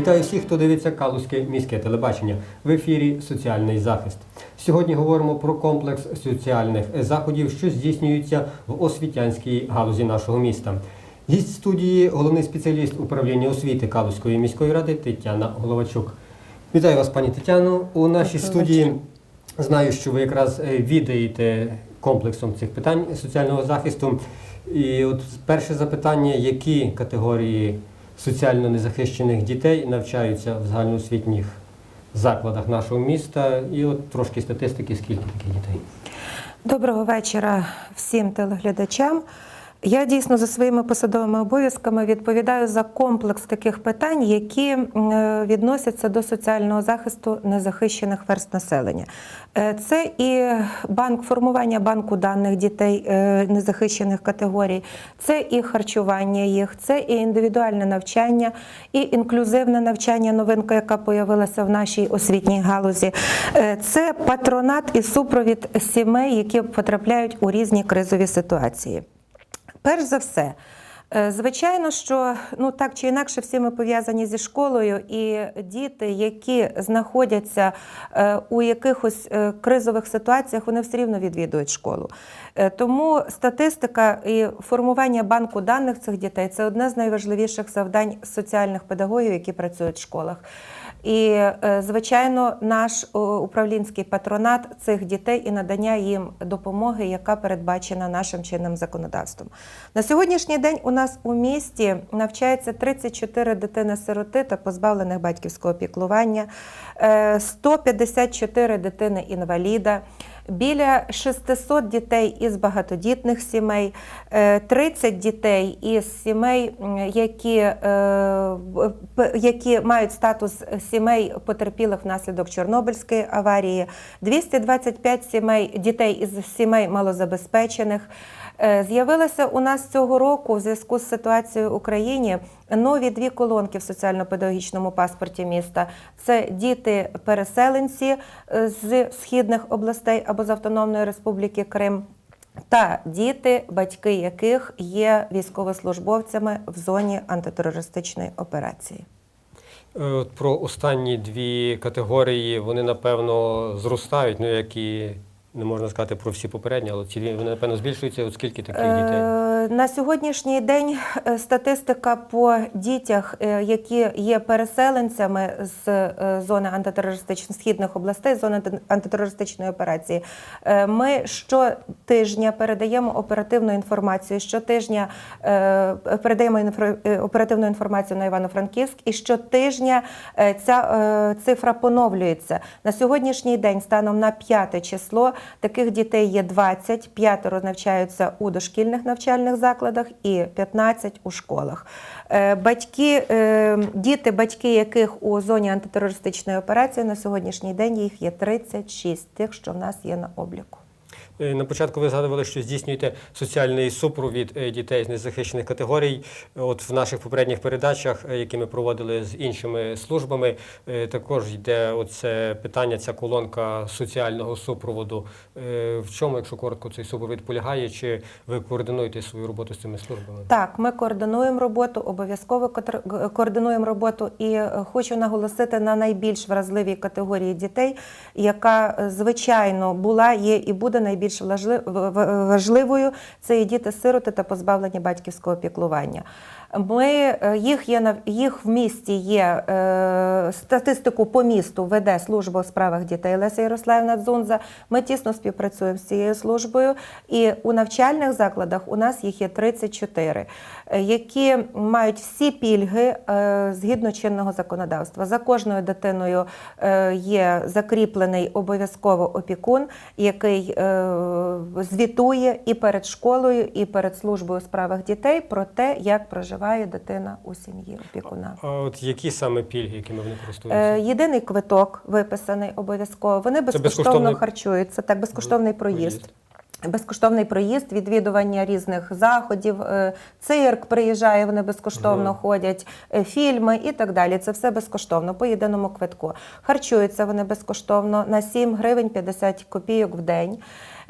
Вітаю всіх, хто дивиться Калузьке міське телебачення в ефірі Соціальний захист. Сьогодні говоримо про комплекс соціальних заходів, що здійснюються в освітянській галузі нашого міста. Гість студії головний спеціаліст управління освіти Калузької міської ради Тетяна Головачук. Вітаю вас, пані Тетяно. У нашій студії знаю, що ви якраз е, відаєте комплексом цих питань соціального захисту. І от перше запитання: які категорії соціально незахищених дітей навчаються в загальноосвітніх закладах нашого міста? І от трошки статистики, скільки таких дітей? Доброго вечора всім телеглядачам. Я дійсно за своїми посадовими обов'язками відповідаю за комплекс таких питань, які е, відносяться до соціального захисту незахищених верст населення. Е, Це і банк формування банку даних дітей е, незахищених категорій, це і харчування їх, це і індивідуальне навчання, і інклюзивне навчання, новинка, яка появилася в нашій освітній галузі. Це патронат і супровід сімей, які потрапляють у різні кризові ситуації. Перш за все, е, звичайно, що ну так чи інакше всі ми пов'язані зі школою, і діти, які знаходяться е, у якихось е, кризових ситуаціях, вони все рівно відвідують школу. Тому статистика і формування банку даних цих дітей це одне з найважливіших завдань соціальних педагогів, які працюють в школах. І, е, звичайно, наш управлінський патронат цих дітей і надання їм допомоги, яка передбачена нашим чинним законодавством. На сьогоднішній день у нас у місті навчається 34 дитини-сироти та позбавлених батьківського піклування, е, 154 дитини-інваліда. Біля 600 дітей із багатодітних сімей, е, 30 дітей із сімей, які, е, які мають статус сімей потерпілих внаслідок Чорнобильської аварії, 225 сімей, дітей із сімей малозабезпечених. Е, З'явилося у нас цього року в зв'язку з ситуацією в Україні нові дві колонки в соціально-педагогічному паспорті міста. Це діти-переселенці е, з східних областей або з Автономної Республіки Крим. Та діти, батьки яких є військовослужбовцями в зоні антитерористичної операції. Е, про останні дві категорії вони напевно зростають, ну як і не можна сказати про всі попередні, але ці вони напевно збільшуються. От скільки таких дітей? Е, На сьогоднішній день е, статистика по дітях, е, які є переселенцями з зони антитерористичних східних областей, зони антитерористичної операції. Ми щотижня передаємо оперативну інформацію. Щотижня передаємо оперативну інформацію на Івано-Франківськ, і щотижня ця цифра поновлюється. На сьогоднішній день, станом на 5 число, таких дітей є 20, п'ятеро навчаються у дошкільних навчальних закладах і 15 у школах. Е, Батьки, е, діти, батьки яких у зоні антитерористичної операції на сьогоднішній день їх є 36, тих, що в нас є на обліку. Е, На початку ви згадували, що здійснюєте соціальний супровід е, дітей з незахищених категорій. От в наших попередніх передачах, е, які ми проводили з іншими службами, також йде оце питання, ця колонка соціального супроводу. В чому, якщо коротко, цей супровід полягає? Чи ви координуєте свою роботу з цими службами? Так, ми координуємо роботу, обов'язково координуємо роботу і хочу наголосити на найбільш вразливій категорії дітей, яка звичайно була, є і буде найбільш в- важливою. Це і діти-сироти та позбавлені батьківського піклування. Ми е, їх є їх в місті є е, статистику по місту веде служба у справах дітей Леся Ярославівна Дзунза. Ми тісно співпрацюємо з цією службою, і у навчальних закладах у нас їх є 34, е, які мають всі пільги згідно чинного законодавства. За кожною дитиною є закріплений обов'язково опікун, який звітує і перед школою, і перед службою у справах дітей про те, як проживає дитина у сім'ї опікуна. А от які саме пільги, якими вони Е, користуються? Єдиний квиток виписаний обов'язково. Вони безкоштовно безкоштовний харчуються. Так, безкоштовний проїзд. Проїзд. Безкоштовний проїзд, відвідування різних заходів, е, цирк приїжджає, вони безкоштовно ходять, е, фільми і так далі. Це все безкоштовно по єдиному квитку. Харчуються вони безкоштовно на 7 гривень 50 копійок в день.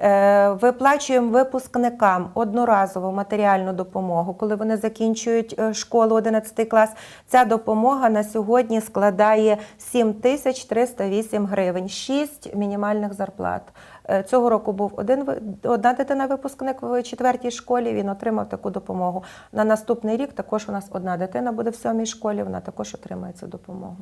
Е, Виплачуємо випускникам одноразову матеріальну допомогу, коли вони закінчують е, школу 11 клас. Ця допомога на сьогодні складає 7 тисяч 308 гривень, 6 мінімальних зарплат. Е, Цього року був один одна дитина випускник в четвертій школі. Він отримав таку допомогу. На наступний рік також у нас одна дитина буде в сьомій школі. Вона також отримає цю допомогу.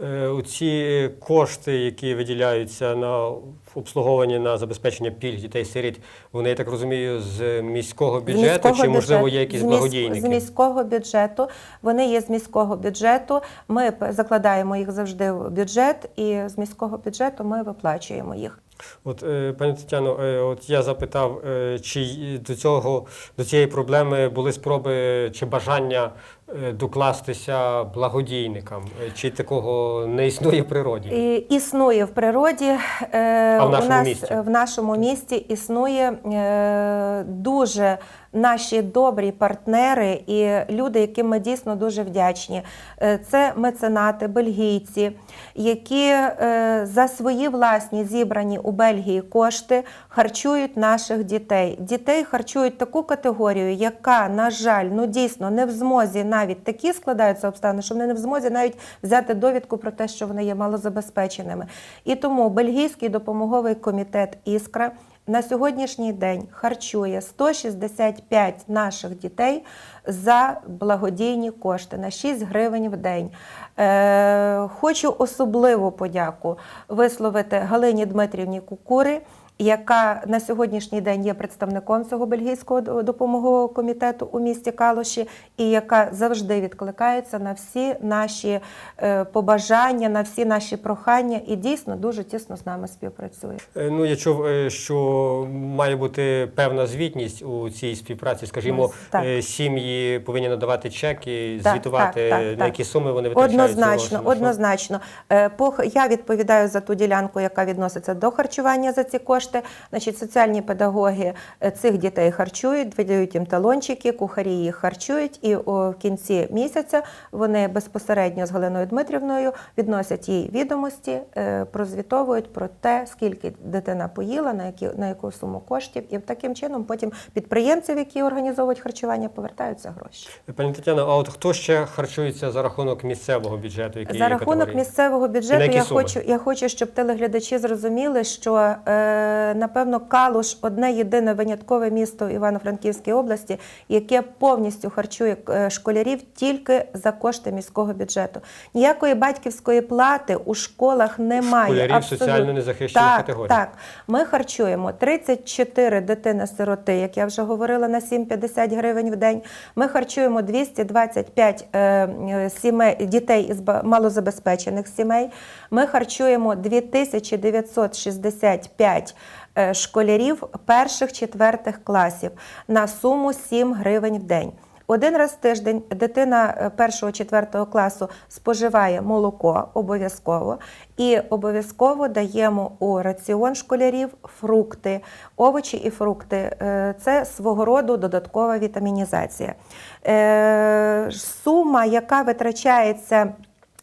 Е, Ці кошти, які виділяються на обслуговування на забезпечення пільг дітей-сиріт, вони, я так розумію, з міського З бюджету, міського чи можливо бюджету. є якісь З благодійники? З міського бюджету. Вони є з міського бюджету. Ми закладаємо їх завжди в бюджет, і з міського бюджету ми виплачуємо їх. От, е, пані Тетяно, е, от я запитав, е, чи до цього до цієї проблеми були спроби чи бажання докластися благодійникам, Е, чи такого не існує в природі? І існує в природі. Е, А в у нашому нас місті? е, в нашому місті існує е, дуже наші добрі партнери і люди, яким ми дійсно дуже вдячні. Е, Це меценати, бельгійці, які е, за свої власні зібрані у Бельгії кошти харчують наших дітей. Дітей харчують таку категорію, яка, на жаль, ну дійсно не в змозі навіть такі складаються обставини, що вони не в змозі навіть взяти довідку про те, що вони є малозабезпеченими. І тому бельгійський допомоговий комітет Іскра на сьогоднішній день харчує 165 наших дітей за благодійні кошти на 6 гривень в день. Е, хочу особливу подяку висловити Галині Дмитрівні Кукури. Яка на сьогоднішній день є представником цього бельгійського допомогового комітету у місті Калуші, і яка завжди відкликається на всі наші е, побажання, на всі наші прохання, і дійсно дуже тісно з нами співпрацює. Е, Ну, я чув, е, що має бути певна звітність у цій співпраці. Скажімо, Так. сім'ї повинні надавати чеки, Так, звітувати, так, так, на які суми вони витрачають. Однозначно, однозначно. Е, по Я відповідаю за ту ділянку, яка відноситься до харчування за ці кошти. Значить, соціальні педагоги е, цих дітей харчують, видають їм талончики, кухарі їх харчують, і о, в кінці місяця вони безпосередньо з Галиною Дмитрівною відносять їй відомості, е, прозвітовують про те, скільки дитина поїла, на які на яку суму коштів, і таким чином потім підприємців, які організовують харчування, повертаються гроші. Пані Тетяно, а от хто ще харчується за рахунок місцевого бюджету? Які За рахунок категорії? місцевого бюджету я суми? хочу, я хочу, щоб телеглядачі зрозуміли, що е, напевно Калуш одне єдине виняткове місто в Івано-Франківській області, яке повністю харчує е, школярів тільки за кошти міського бюджету. Ніякої батьківської плати у школах немає. Школярів абсолютно. соціально незахищених категорій. Так, ми харчуємо 34 дитини-сироти, як я вже говорила, на 7,50 гривень в день. Ми харчуємо 225 е, сімей, дітей із малозабезпечених сімей. Ми харчуємо 2965 е, школярів перших-четвертих класів на суму 7 гривень в день. Один раз в тиждень дитина е, першого-четвертого класу споживає молоко обов'язково, і обов'язково даємо у раціон школярів фрукти, овочі і фрукти. Е, Це свого роду додаткова вітамінізація. Е, Сума, яка витрачається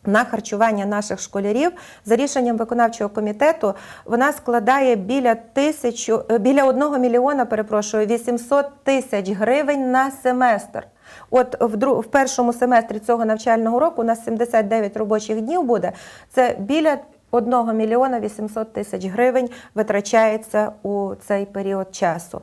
на харчування наших школярів за рішенням виконавчого комітету вона складає біля тисячу е, біля одного мільйона, перепрошую, 800 тисяч гривень на семестр. От в дру, в першому семестрі цього навчального року у нас 79 робочих днів буде. Це біля 1 мільйона 800 тисяч гривень витрачається у цей період часу.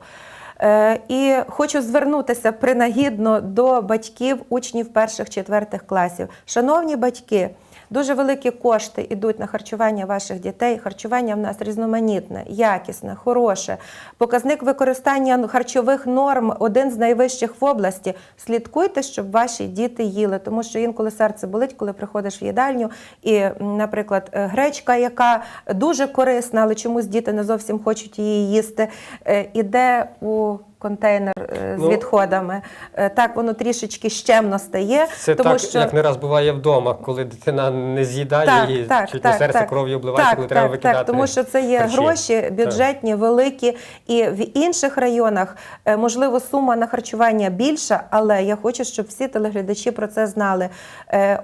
Е, І хочу звернутися принагідно до батьків учнів перших-четвертих класів. Шановні батьки, дуже великі кошти йдуть на харчування ваших дітей. Харчування в нас різноманітне, якісне, хороше. Показник використання харчових норм один з найвищих в області. Слідкуйте, щоб ваші діти їли, тому що інколи серце болить, коли приходиш в їдальню. І, наприклад, е, гречка, яка дуже корисна, але чомусь діти не зовсім хочуть її їсти, е, іде у контейнер е, з Ну, відходами. Е, Так воно трішечки щемно стає, Це тому так, що як не раз буває вдома, коли дитина не з'їдає так, і так, чуть так, не серце так. кров'ю обливається, так, коли так, треба викидати. Так, тому що це є харчі. гроші бюджетні, великі, і в інших районах е, можливо сума на харчування більша, але я хочу, щоб всі телеглядачі про це знали.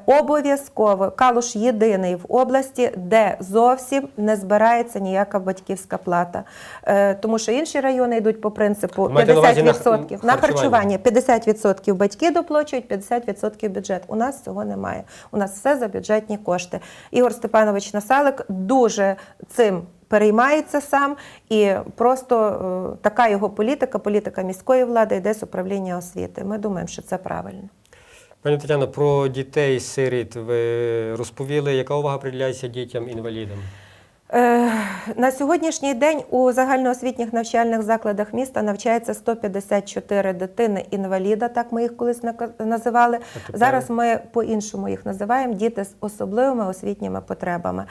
Обов'язково Калуш єдиний в області, де зовсім не збирається ніяка батьківська плата, тому що інші райони йдуть по принципу Ви маєте на увазі на 50% харчування. 50% батьки доплачують, 50% бюджет. У нас цього немає. У нас все за бюджетні кошти. Ігор Степанович Насалик дуже цим переймається сам, і просто е, така його політика, політика міської влади йде з управління освіти. Ми думаємо, що це правильно. Пані Тетяно, про дітей сиріт ви розповіли, яка увага приділяється дітям-інвалідам? Е, На сьогоднішній день у загальноосвітніх навчальних закладах міста навчається 154 дитини інваліда, так ми їх колись називали. Зараз ми по-іншому їх називаємо діти з особливими освітніми потребами.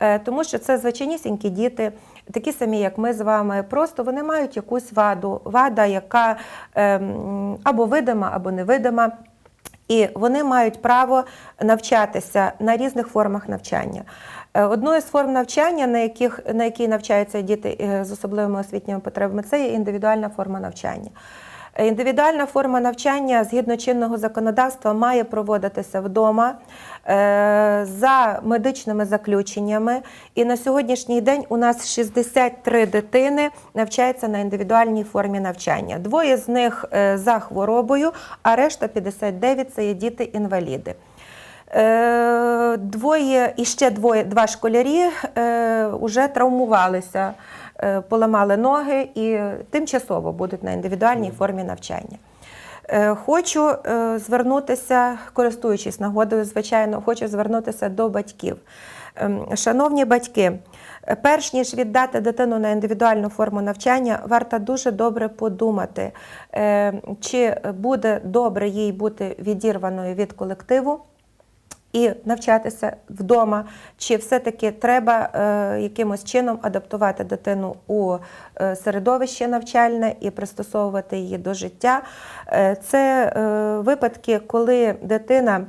Е, Тому що це звичайнісінькі діти, такі самі, як ми з вами. Просто вони мають якусь ваду, вада, яка ем, або видима, або невидима. І вони мають право навчатися на різних формах навчання. Е, Одною з форм навчання, на, яких, на якій навчаються діти е, з особливими освітніми потребами, це є індивідуальна форма навчання. Е, Індивідуальна форма навчання згідно чинного законодавства має проводитися вдома за медичними заключеннями. І на сьогоднішній день у нас 63 дитини навчаються на індивідуальній формі навчання. Двоє з них за хворобою, а решта 59 це є діти-інваліди. Е, Двоє і ще двоє два школярі е, вже травмувалися, е, поламали ноги і тимчасово будуть на індивідуальній формі навчання. Е, Хочу е, звернутися, користуючись нагодою, звичайно, хочу звернутися до батьків. Ем, Шановні батьки, е, перш ніж віддати дитину на індивідуальну форму навчання, варто дуже добре подумати, е, чи буде добре їй бути відірваною від колективу і навчатися вдома, чи все-таки треба е, якимось чином адаптувати дитину у е, середовище навчальне і пристосовувати її до життя. Е, це е, випадки, коли дитина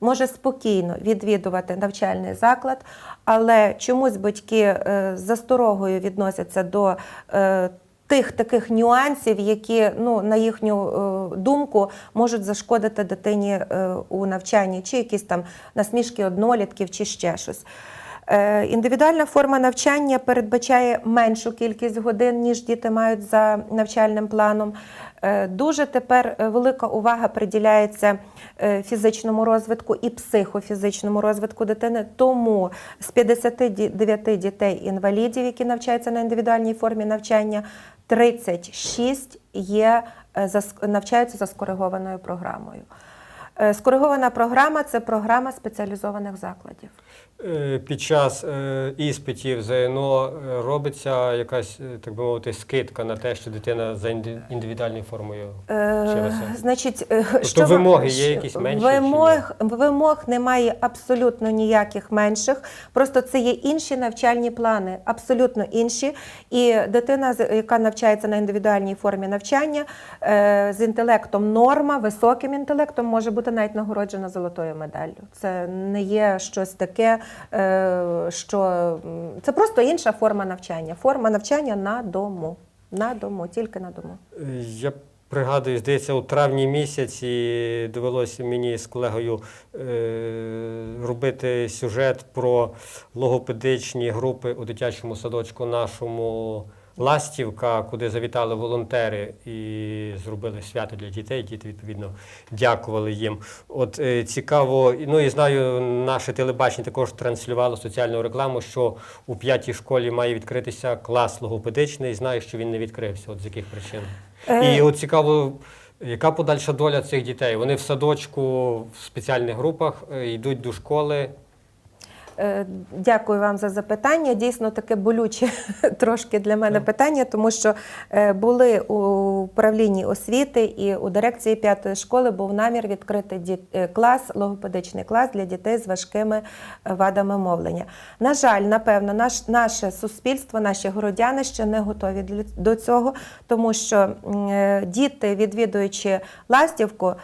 може спокійно відвідувати навчальний заклад, але чомусь батьки е, з засторогою відносяться до е, тих таких нюансів, які, ну, на їхню е, думку, можуть зашкодити дитині е, у навчанні, чи якісь там насмішки однолітків, чи ще щось. Е, Індивідуальна форма навчання передбачає меншу кількість годин, ніж діти мають за навчальним планом. Дуже тепер велика увага приділяється фізичному розвитку і психофізичному розвитку дитини. Тому з 59 дітей-інвалідів, які навчаються на індивідуальній формі навчання, 36 є, е, навчаються за скоригованою програмою. Е, Скоригована програма це програма спеціалізованих закладів. Е, Під час е, іспитів ЗНО е, робиться якась, так би мовити, скидка на те, що дитина за інди- індивідуальною формою вчилася. Значить, Тобто вимоги є якісь менші? Вимог, вимог немає абсолютно ніяких менших. Просто це є інші навчальні плани, абсолютно інші. І дитина, яка навчається на індивідуальній формі навчання, з інтелектом норма, високим інтелектом, може бути навіть нагороджена золотою медаллю. Це не є щось таке, що це просто інша форма навчання. Форма навчання на дому. На дому, тільки на дому. Е, Я пригадую, здається, у травні місяці довелося мені з колегою е, робити сюжет про логопедичні групи у дитячому садочку нашому Ластівка, куди завітали волонтери і зробили свято для дітей. Діти відповідно дякували їм. От е, цікаво, ну і знаю, наше телебачення також транслювало соціальну рекламу, що у п'ятій школі має відкритися клас логопедичний. Знаю, що він не відкрився. От з яких причин. Е. І от цікаво, яка подальша доля цих дітей? Вони в садочку в спеціальних групах е, йдуть до школи. Е, Дякую вам за запитання. Дійсно, таке болюче трошки для мене питання, тому що е, були у управлінні освіти і у дирекції п'ятої школи був намір відкрити е, клас, логопедичний клас для дітей з важкими вадами мовлення. На жаль, напевно, наш, наше суспільство, наші городяни ще не готові до цього, тому що діти, відвідуючи ластівку,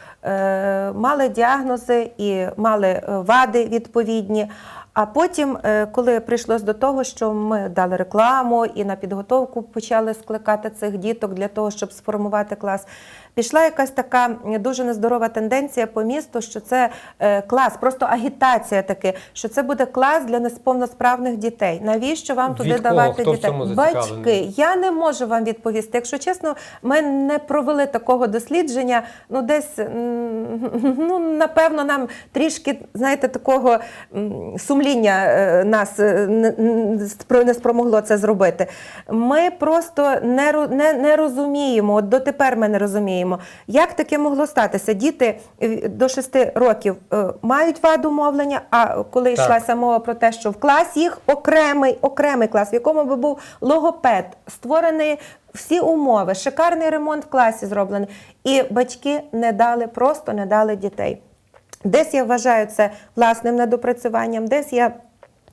мали діагнози і мали вади відповідні. А потім, е, коли прийшлось до того, що ми дали рекламу і на підготовку почали скликати цих діток для того, щоб сформувати клас, пішла якась така дуже нездорова тенденція по місту, що це е, клас, просто агітація таки, що це буде клас для несповносправних дітей. Навіщо вам туди Від кого? давати Хто дітей? Батьки. Я не можу вам відповісти. Якщо чесно, ми не провели такого дослідження. Ну, десь ну напевно, нам трішки знаєте такого сумління е, нас е, не спромогло це зробити. Ми просто не, не, не розуміємо. От дотепер ми не розуміємо, як таке могло статися. Діти е, до 6 років е, мають ваду мовлення. А коли Так. йшла мова про те, що в клас їх окремий, окремий клас, в якому би був логопед, створений всі умови, шикарний ремонт в класі зроблений. І батьки не дали, просто не дали дітей. Десь я вважаю це власним недопрацюванням, десь я.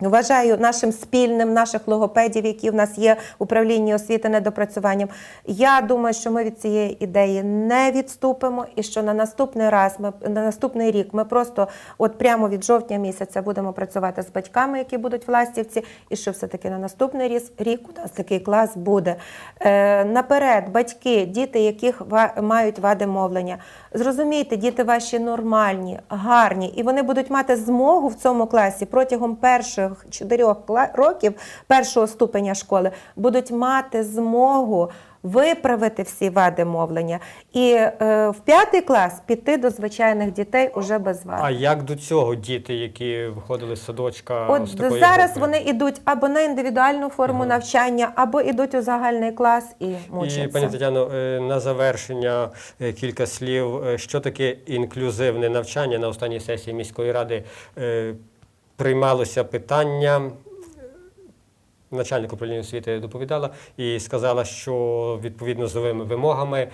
Ну, вважаю нашим спільним, наших логопедів, які в нас є в управлінні освіти недопрацюванням. Я думаю, що ми від цієї ідеї не відступимо, і що на наступний раз ми на наступний рік ми просто от прямо від жовтня місяця будемо працювати з батьками, які будуть властівці, і що все-таки на наступний ріс рік у нас такий клас буде. Е, Наперед, батьки, діти, яких мають вади мовлення. Зрозумійте, діти ваші нормальні, гарні, і вони будуть мати змогу в цьому класі протягом першої. 4 років першого ступеня школи будуть мати змогу виправити всі вади мовлення і е, в п'ятий клас піти до звичайних дітей уже без вад. А як до цього діти, які виходили з садочка, От з такої зараз групи? вони йдуть або на індивідуальну форму Мгм. навчання, або йдуть у загальний клас і мучаться. І пані Тетяно, е, на завершення е, кілька слів. Е, що таке інклюзивне навчання на останній сесії міської ради? Приймалося питання. Начальник управління освіти доповідала і сказала, що відповідно з новими вимогами,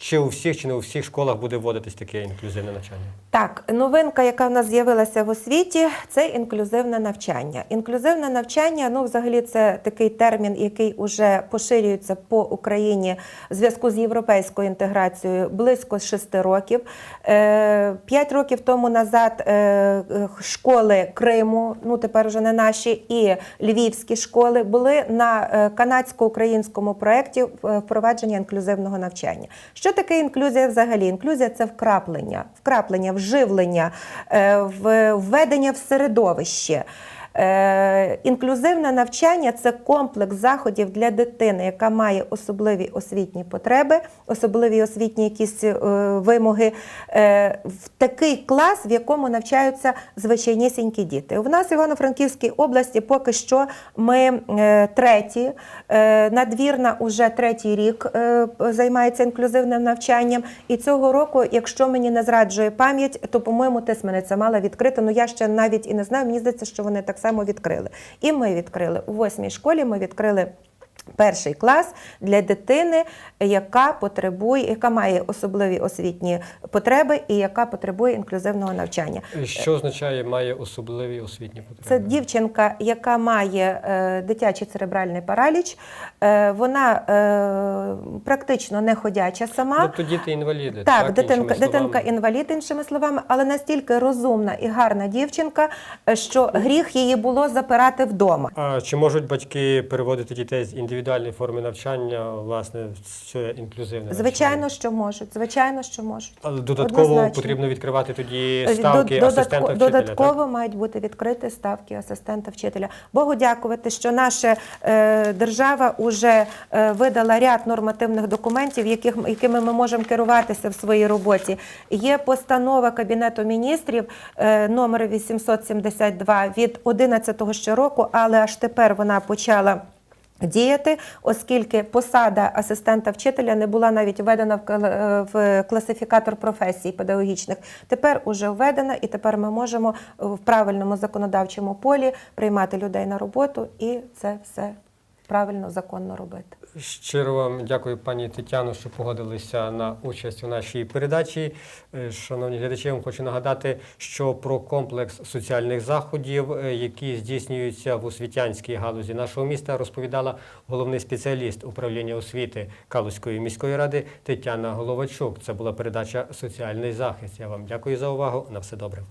чи у всіх, чи не у всіх школах буде вводитись таке інклюзивне навчання. Так, новинка, яка в нас з'явилася в освіті, це інклюзивне навчання. Інклюзивне навчання, ну, взагалі, це такий термін, який уже поширюється по Україні в зв'язку з європейською інтеграцією близько шести років. Е, П'ять років тому назад е, е, школи Криму, ну тепер вже не наші, і львівські школи були на канадсько-українському проєкті впровадження інклюзивного навчання. Що таке інклюзія взагалі? Інклюзія це вкраплення, вкраплення, вживлення, е, введення в середовище. Е, Інклюзивне навчання це комплекс заходів для дитини, яка має особливі освітні потреби, особливі освітні якісь е, вимоги, е, в такий клас, в якому навчаються звичайнісінькі діти. У нас в Івано-Франківській області поки що ми треті, надвірна уже третій рік займається інклюзивним навчанням. І цього року, якщо мені не зраджує пам'ять, то, по-моєму, Тисмениця мала відкрити. Ну я ще навіть і не знаю. Мені здається, що вони так само відкрили. І ми відкрили у восьмій школі. Ми відкрили. Перший клас для дитини, яка потребує, яка має особливі освітні потреби і яка потребує інклюзивного навчання. Що означає має особливі освітні потреби? Це дівчинка, яка має е, дитячий церебральний параліч. Е, вона е, практично не ходяча сама. Тобто діти інваліди. Так, так дитинка, дитинка інвалід, іншими словами, але настільки розумна і гарна дівчинка, е, що гріх її було запирати вдома. А чи можуть батьки переводити дітей з індивідуальної форми навчання, власне, в це інклюзивне Звичайно, навчання? що можуть. Звичайно, що можуть. Але додатково Однозначно. потрібно відкривати тоді Е, ставки додатко- асистента вчителя. Додатково Так? мають бути відкриті ставки асистента вчителя. Богу дякувати, що наша е, держава вже е, видала ряд нормативних документів, яких, якими ми можемо керуватися в своїй роботі. Є постанова Кабінету міністрів е, номер 872 від 11 ще року, але аж тепер вона почала. Діяти, оскільки посада асистента вчителя не була навіть введена в е, класифікатор професій педагогічних. Тепер уже введена, і тепер ми можемо в правильному законодавчому полі приймати людей на роботу і це все правильно законно робити. Щиро вам дякую, пані Тетяно, що погодилися на участь у нашій передачі. Е, Шановні глядачі, я вам хочу нагадати, що про комплекс соціальних заходів, е, які здійснюються в освітянській галузі нашого міста, розповідала головний спеціаліст управління освіти Калузької міської ради Тетяна Головачук. Це була передача Соціальний захист. Я вам дякую за увагу. На все добре.